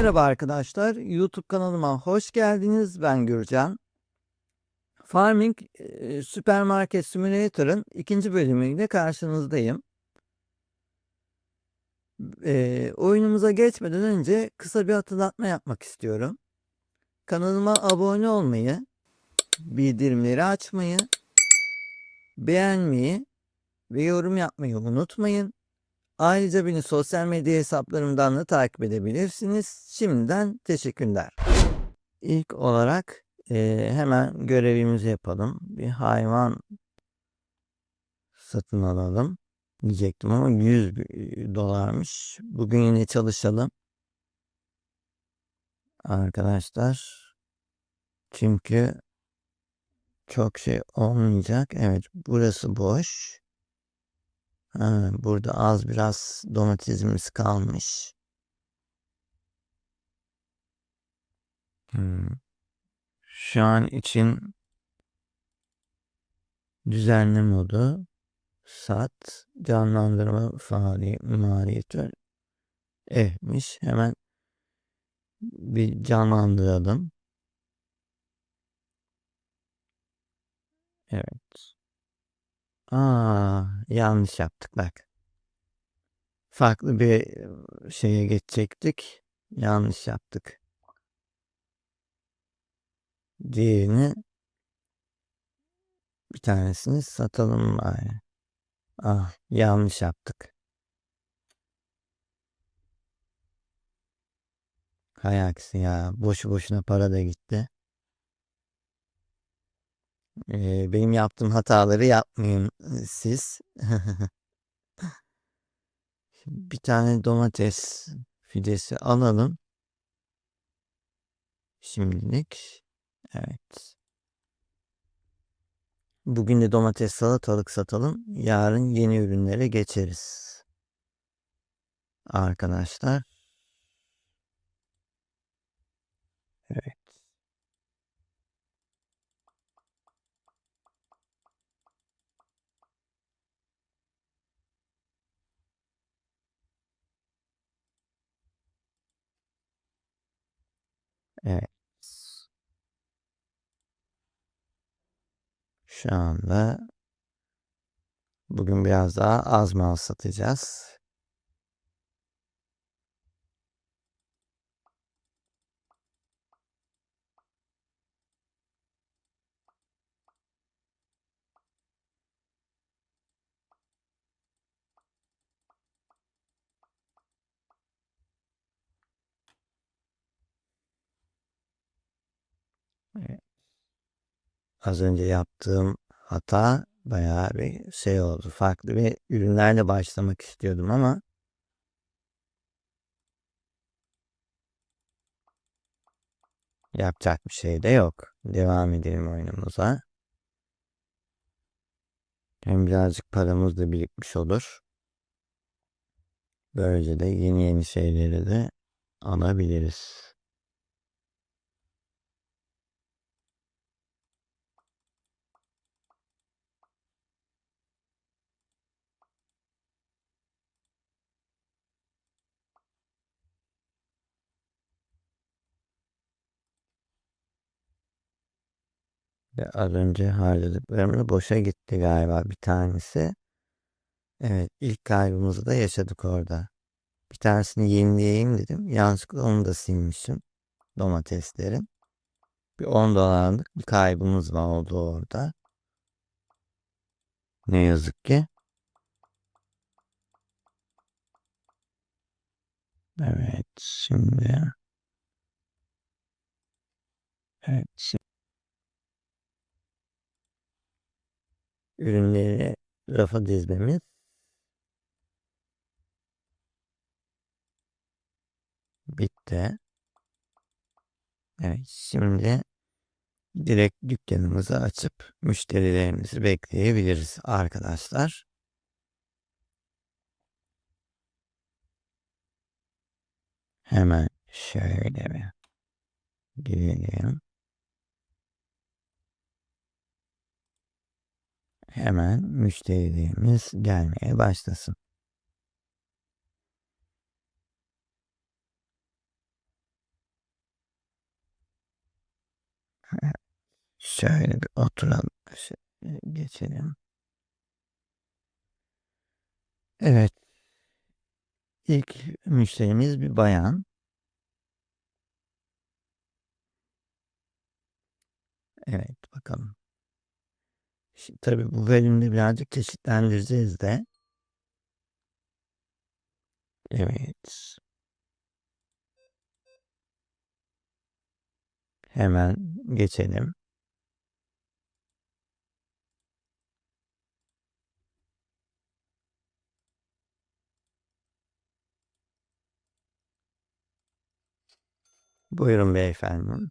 Merhaba arkadaşlar, YouTube kanalıma hoş geldiniz. Ben Gürcan. Farming Süpermarket Simulator'ın ikinci bölümüyle karşınızdayım. E, oyunumuza geçmeden önce kısa bir hatırlatma yapmak istiyorum. Kanalıma abone olmayı, bildirimleri açmayı, beğenmeyi ve yorum yapmayı unutmayın. Ayrıca beni sosyal medya hesaplarımdan da takip edebilirsiniz. Şimdiden teşekkürler. İlk olarak e, hemen görevimizi yapalım. Bir hayvan satın alalım diyecektim ama 100 dolarmış. Bugün yine çalışalım. Arkadaşlar. Çünkü çok şey olmayacak. Evet burası boş. Burada az biraz domatesimiz kalmış. Hmm. Şu an için düzenli modu sat canlandırma faaliyet maliyeti ehmiş. Hemen bir canlandıralım. Evet. Aa, yanlış yaptık bak. Farklı bir şeye geçecektik. Yanlış yaptık. Diğerini bir tanesini satalım bari. Ah, yanlış yaptık. Hay aksi ya. Boşu boşuna para da gitti. Benim yaptığım hataları yapmayın siz. bir tane domates fidesi alalım. Şimdilik. Evet. Bugün de domates salatalık satalım. Yarın yeni ürünlere geçeriz. Arkadaşlar. Evet. Evet. Şu anda bugün biraz daha az mal satacağız. Az önce yaptığım hata bayağı bir şey oldu. Farklı bir ürünlerle başlamak istiyordum ama yapacak bir şey de yok. Devam edelim oyunumuza. Hem birazcık paramız da birikmiş olur. Böylece de yeni yeni şeyleri de alabiliriz. Az önce harcadıklarım da boşa gitti galiba bir tanesi. Evet ilk kaybımızı da yaşadık orada. Bir tanesini yenileyeyim dedim. Yanlışlıkla onu da silmişim. Domateslerim. Bir 10 dolarlık bir kaybımız var oldu orada. Ne yazık ki. Evet şimdi. Evet şimdi. Ürünleri rafa dizmemiz bitti. Evet şimdi direkt dükkanımızı açıp müşterilerimizi bekleyebiliriz arkadaşlar. Hemen şöyle bir girelim. hemen müşterilerimiz gelmeye başlasın. Şöyle bir oturalım. Şöyle geçelim. Evet. İlk müşterimiz bir bayan. Evet bakalım. Şimdi, tabii bu bölümde birazcık çeşitlendireceğiz de. Evet. Hemen geçelim. Buyurun beyefendi.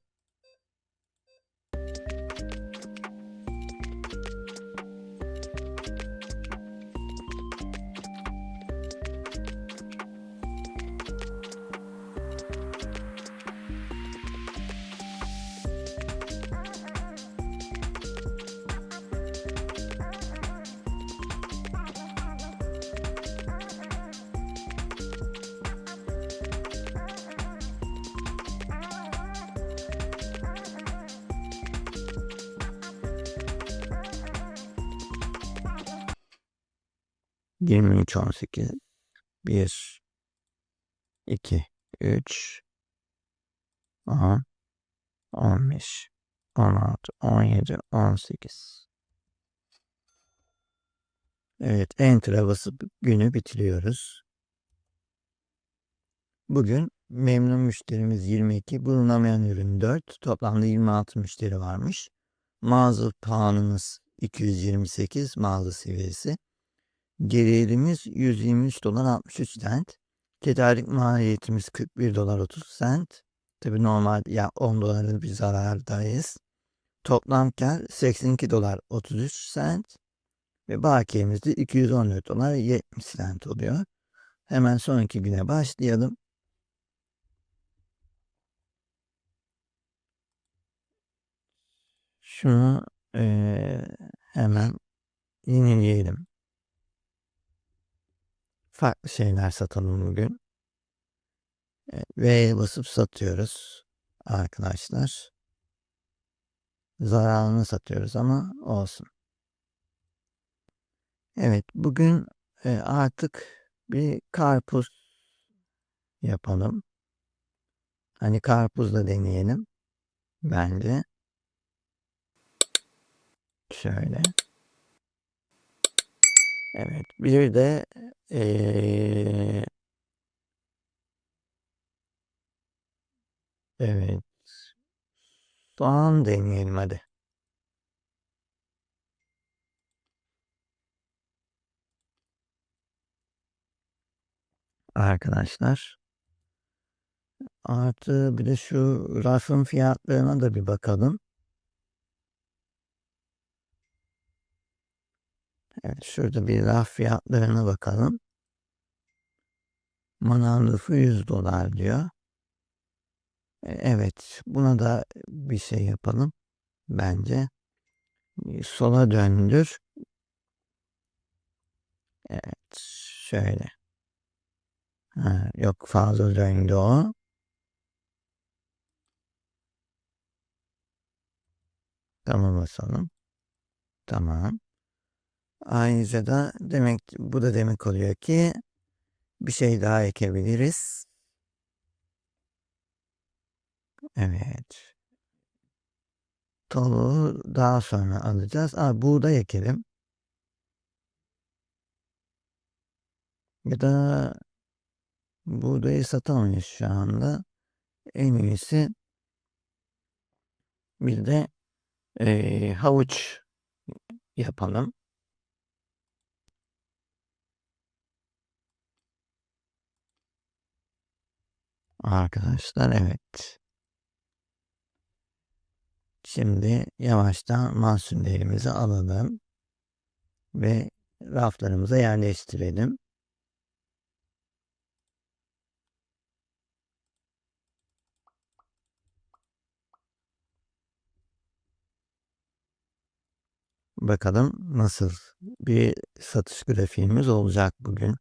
Yirmi üç on sekiz. Bir. iki, Üç. On. On beş. On altı. On yedi. On sekiz. Evet. Enter'a basıp günü bitiriyoruz. Bugün memnun müşterimiz 22, bulunamayan ürün 4, toplamda 26 müşteri varmış. Mağaza puanımız 228 mağaza seviyesi. Gelirimiz 123 dolar 63 cent. Tedarik maliyetimiz 41 dolar 30 cent. Tabi normal ya 10 doların bir zarardayız. Toplam kar 82 dolar 33 cent. Ve bakiyemiz de 214 dolar 70 cent oluyor. Hemen sonraki güne başlayalım. Şunu eee, hemen yenileyelim. Farklı şeyler satalım bugün. Evet, V'ye basıp satıyoruz arkadaşlar. Zararını satıyoruz ama olsun. Evet bugün e, artık bir karpuz yapalım. Hani karpuzla deneyelim. Bence. Şöyle. Evet. Bir de eee evet. Soğan deneyelim hadi. Arkadaşlar. Artı bir de şu rafın fiyatlarına da bir bakalım. Evet, şurada bir raf fiyatlarına bakalım. Manav rafı 100 dolar diyor. E, Evet, buna da bir şey yapalım bence. Bir Sola döndür. Evet, şöyle. Ha, yok fazla döndü o. Tamam basalım. Tamam. Ayrıca da demek bu da demek oluyor ki bir şey daha ekebiliriz. Evet. Tavuğu daha sonra alacağız. Aa, buğday ekelim. Ya da buğdayı satamayız şu anda. En iyisi bir de eee, havuç yapalım. Arkadaşlar evet. Şimdi yavaştan mahsullerimizi alalım ve raflarımıza yerleştirelim. Bakalım nasıl bir satış grafiğimiz olacak bugün.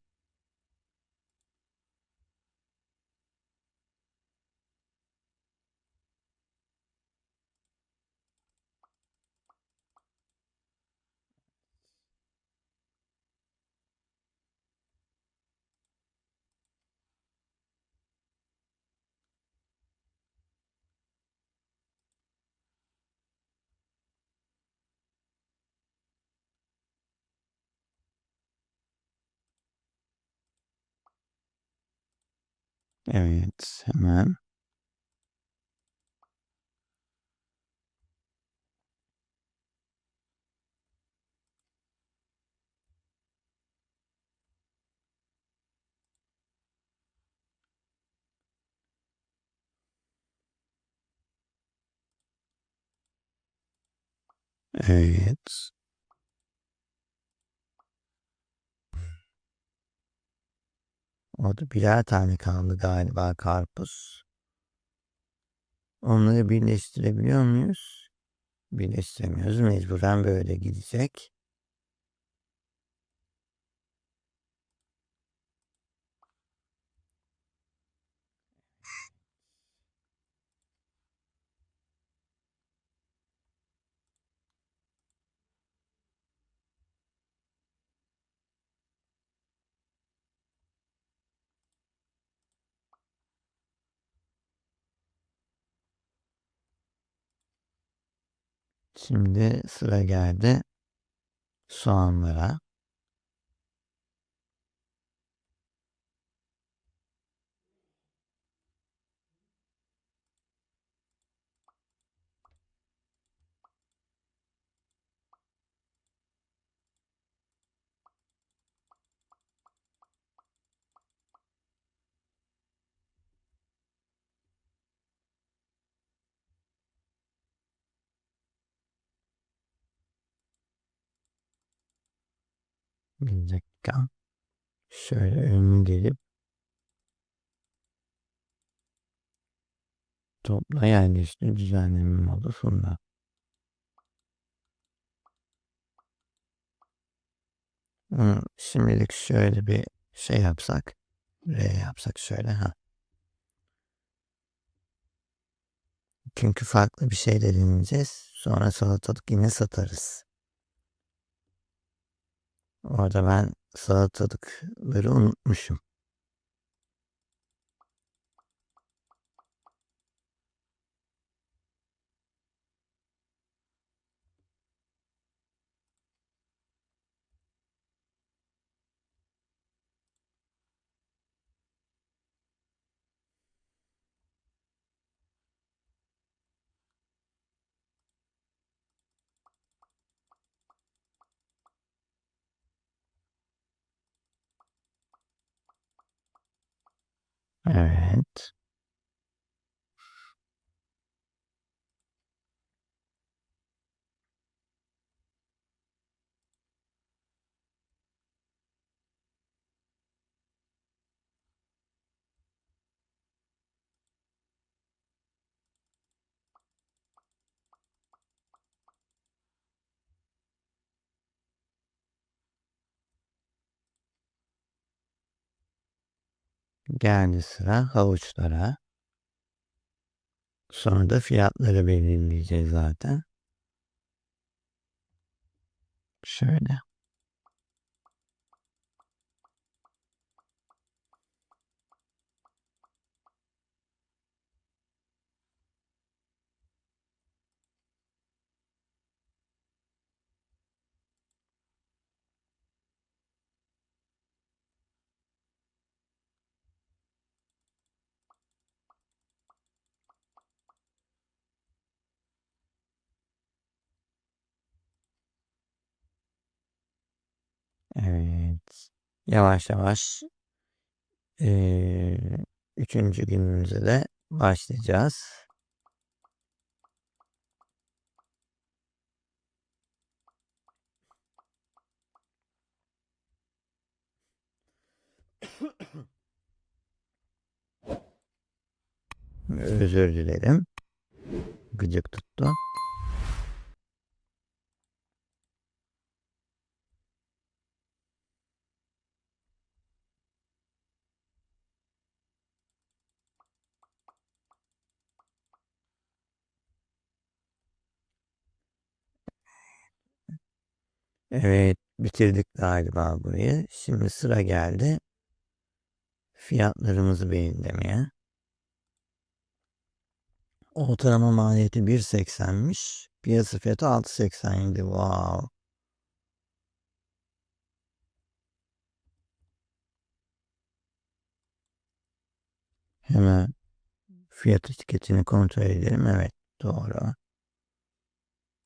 Evet hemen. Evet. Orada birer tane kaldı galiba karpuz. Onları birleştirebiliyor muyuz? Birleştiremiyoruz. Mecburen böyle gidecek. Şimdi sıra geldi soğanlara. Bir dakika. Şöyle önüne gelip topla yerleştir düzenleme modu. Bunu şimdilik şöyle bir şey yapsak. R yapsak şöyle ha. Çünkü farklı bir şey de deneyeceğiz. Sonra salatalık yine satarız. Orada ben salatalıkları unutmuşum. Evet. Geldi sıra havuçlara. Sonra da fiyatları belirleyeceğiz zaten. Şöyle. Evet. Yavaş yavaş eee, üçüncü günümüze de başlayacağız. Özür dilerim. Gıcık tuttu. Evet, bitirdik galiba burayı. Şimdi sıra geldi fiyatlarımızı belirlemeye. Ortalama maliyeti 1.80'miş. Piyasa fiyatı 6.87. Wow. Hemen fiyat etiketini kontrol edelim. Evet doğru.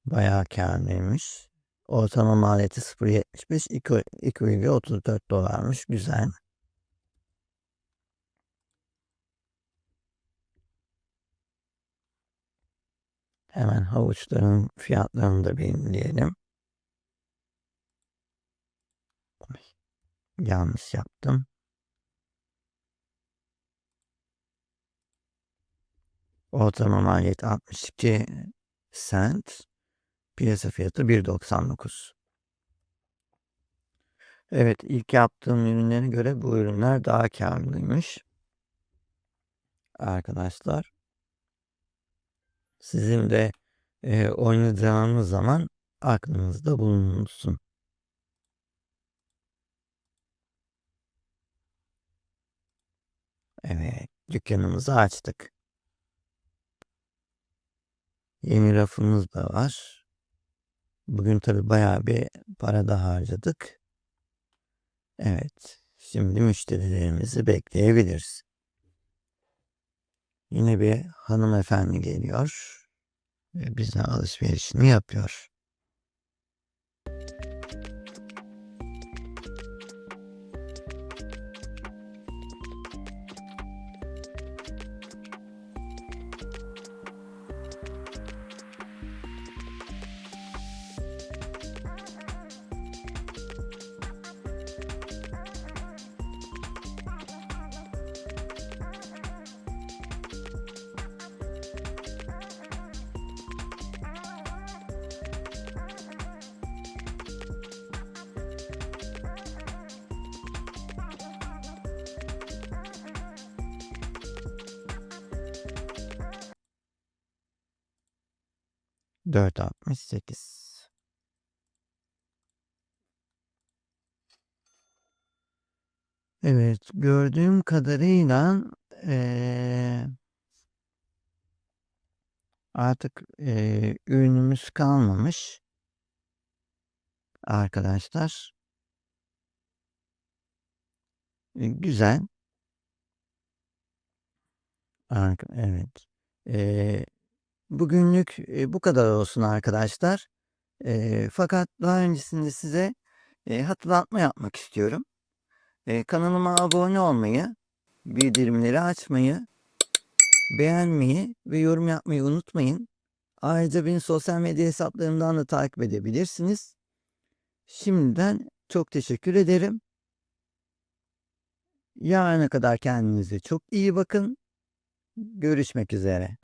Bayağı kârlıymış. Ortalama maliyeti 0.75 2,34 dolarmış. Güzel. Hemen havuçların fiyatlarını da belirleyelim. Yanlış yaptım. Ortalama maliyet 62 cent. Piyasa fiyatı 1.99. Evet ilk yaptığım ürünlere göre bu ürünler daha karlıymış. Arkadaşlar. Sizin de e, oynayacağınız zaman aklınızda bulunsun. Evet, dükkanımızı açtık. Yeni rafımız da var. Bugün tabi bayağı bir para da harcadık. Evet, şimdi müşterilerimizi bekleyebiliriz. Yine bir hanımefendi geliyor ve bize alışverişini yapıyor. Dört altmış sekiz. Evet, gördüğüm kadarıyla eee, artık eee, ürünümüz kalmamış. Arkadaşlar. E, güzel. Evet. Eee, bugünlük e, bu kadar olsun arkadaşlar. Eee, fakat daha öncesinde size e, hatırlatma yapmak istiyorum. E, kanalıma abone olmayı, bildirimleri açmayı, beğenmeyi ve yorum yapmayı unutmayın. Ayrıca beni sosyal medya hesaplarımdan da takip edebilirsiniz. Şimdiden çok teşekkür ederim. Yarına kadar kendinize çok iyi bakın. Görüşmek üzere.